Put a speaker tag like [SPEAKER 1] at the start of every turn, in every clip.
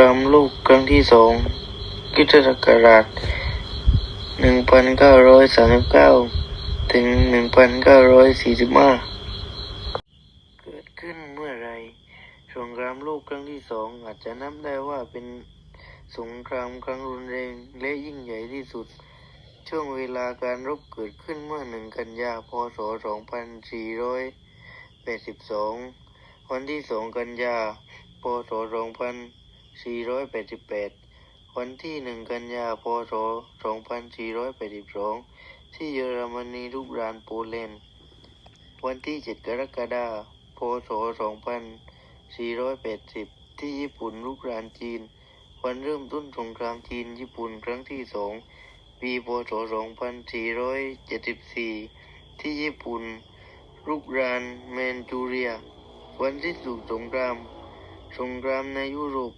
[SPEAKER 1] รามโลกครั้งที่สองคริสตศักราช 1939 ถึง 1945 เกิดขึ้นเมื่อไรสงครามโลกครั้งที่สองอาจจะนับได้ว่าเป็นสงครามครั้งรุนแรงและยิ่งใหญ่ที่สุด ช่วงเวลาการรบเกิดขึ้นเมื่อหนึ่งกันยาพศ 2482 วันที่สองกันยาพศ 2488 วันที่หนึ่งกันยาพศ 2482 ที่เยอรมนีรุกรานโปแลนด์ วันที่ 7 กรกฎาคม พศ 2480 ที่ญี่ปุ่นรุกรานจีน วันเริ่มต้นสงครามจีนญี่ปุ่นครั้งที่สอง ปีพศ 2474 ที่ญี่ปุ่นรุกรานแมนจูเรีย วันสิ้นสุดสงคราม สงครามในยุโรป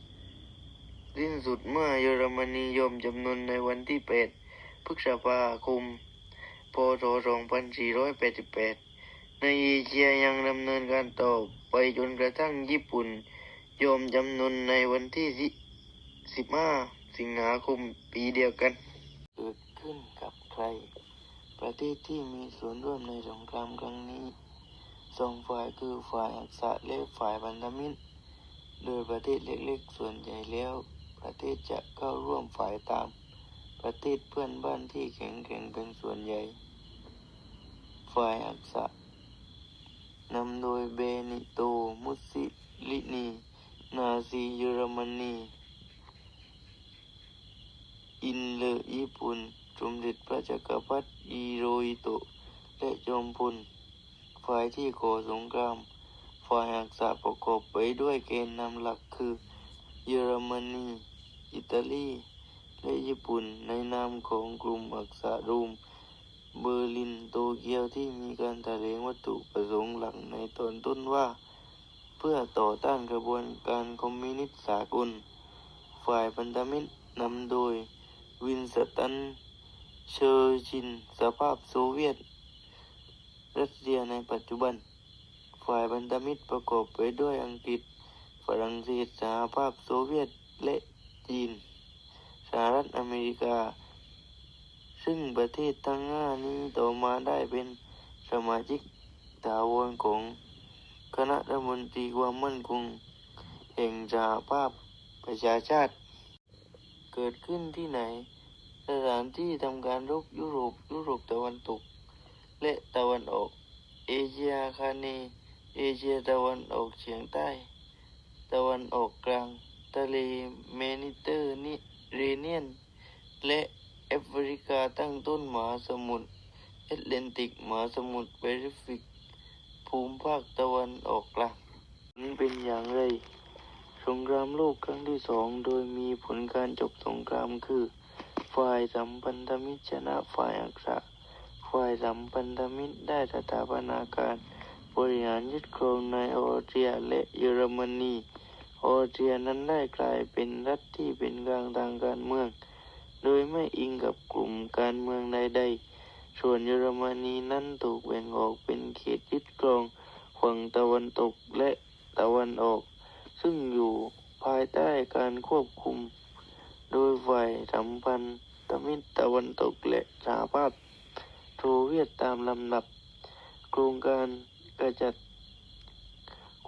[SPEAKER 1] สิ้นสุดเมื่อเยอรมนียอมจำนวนในวันที่ 8 พฤษภาคม พศ 2488 ในเอเชียยังดำเนินการต่อไปจนกระทั่งญี่ปุ่นยอมจำนวนในวันที่ 15 สิงหาคมปีเดียวกันเกิดขึ้นกับใคร ประเทศที่มีส่วนร่วมในสงครามครั้งนี้สองฝ่ายคือฝ่ายอักษะและฝ่ายพันธมิตร โดยประเทศเล็กๆ ส่วนใหญ่แล้ว ประเทศจะเข้าร่วมฝ่ายตาม ประเทศเพื่อนบ้านที่แข็งแกร่งเป็นส่วนใหญ่ ฝ่ายอักษะนำโดยเบนิโต มุสซิลินี นาซีเยอรมนี อินเลอญี่ปุ่นสมเด็จพระจักรพรรดิอิโรฮิโตะและจอมพลฝ่ายที่ก่อสงคราม ฝ่ายอักษะประกอบไปด้วยแกนนำหลักคือ เยอรมนี อิตาลีและญี่ปุ่นในนามของกลุ่มอักษะรูม เบอร์ลินโตเกียวที่มีการแถลงวัตถุประสงค์หลักในตอนต้นว่า เพื่อต่อต้านกระบวนการคอมมิวนิสต์สากล ฝ่ายพันธมิตรนำโดย วินสตัน เชอร์ชิน สภาพโซเวียต รัสเซียในปัจจุบัน ฝ่ายพันธมิตรประกอบไปด้วยอังกฤษ ฝรั่งเศสสหภาพโซเวียตและ จีน สหรัฐอเมริกา ซึ่งประเทศทั้งห้านี้ต่อมาได้เป็นสมาชิกถาวรของคณะรัฐมนตรีความมั่นคง แห่งสหภาพประชาชาติ เกิดขึ้นที่ไหน สถานที่ทำการรบยุโรปยุโรปตะวันตก และตะวันออก เอเชียอาคาเนเอเชียตะวันออกเฉียงใต้ ตะวันออกกลาง ทะเลเมดิเตอร์นิเรเนียน และแอฟริกาตั้งต้นมหาสมุทรแอตแลนติกมหาสมุทรแปซิฟิก ภูมิภาคตะวันออกกลางนี้เป็นอย่างไร สงครามโลกครั้งที่สองโดยมีผลการจบสงครามคือ ฝ่ายสัมพันธมิตรชนะฝ่ายอักษะฝ่ายสัมพันธมิตรได้สถาปนาการบริหารยึดครองในออสเตรียและเยอรมนี ออเตรียนั้นได้กลายเป็นรัฐที่เป็นกลางทางการเมือง โดยไม่อิงกับกลุ่มการเมืองใดๆ ส่วนเยอรมนีนั้นถูกแบ่งออกเป็นเขตยึดครองฝั่งตะวันตกและตะวันออก ซึ่งอยู่ภายใต้การควบคุม โดยฝ่ายสัมพันธมิตรตะวันตกและสหภาพโซเวียตตามลำดับ โครงการกระจัด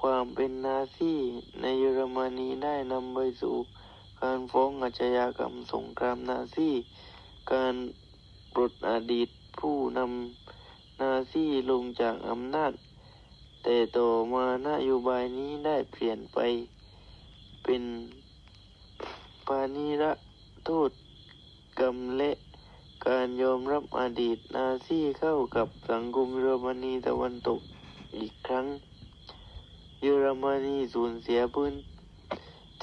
[SPEAKER 1] ความเป็นนาซีในเยอรมนีได้นำไปสู่การฟ้องอาชญากรรมสงครามนาซี การปลดอดีตผู้นำนาซีลงจากอำนาจ แต่ต่อมานโยบายนี้ได้เปลี่ยนไป เป็นปานิรโทษกรรมและการยอมรับอดีตนาซีเข้ากับสังคมเยอรมนีตะวันตกอีกครั้ง เยอรมนีสูญเสียพื้น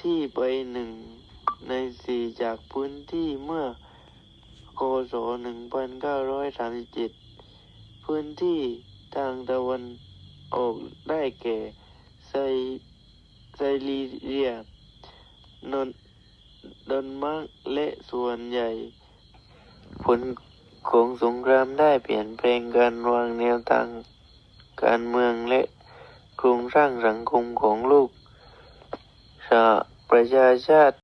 [SPEAKER 1] ที่ไปหนึ่งในสี่จากพื้นที่เมื่อคศ1937 พื้นที่ทางตะวันออกได้แก่ไซไซลีเรียนนดนมาร์กและส่วนใหญ่ ผลของสงครามได้เปลี่ยนแปลงการวางแนวทางการเมืองและ โครงสร้างสังคมของโลกสหประชาชาติ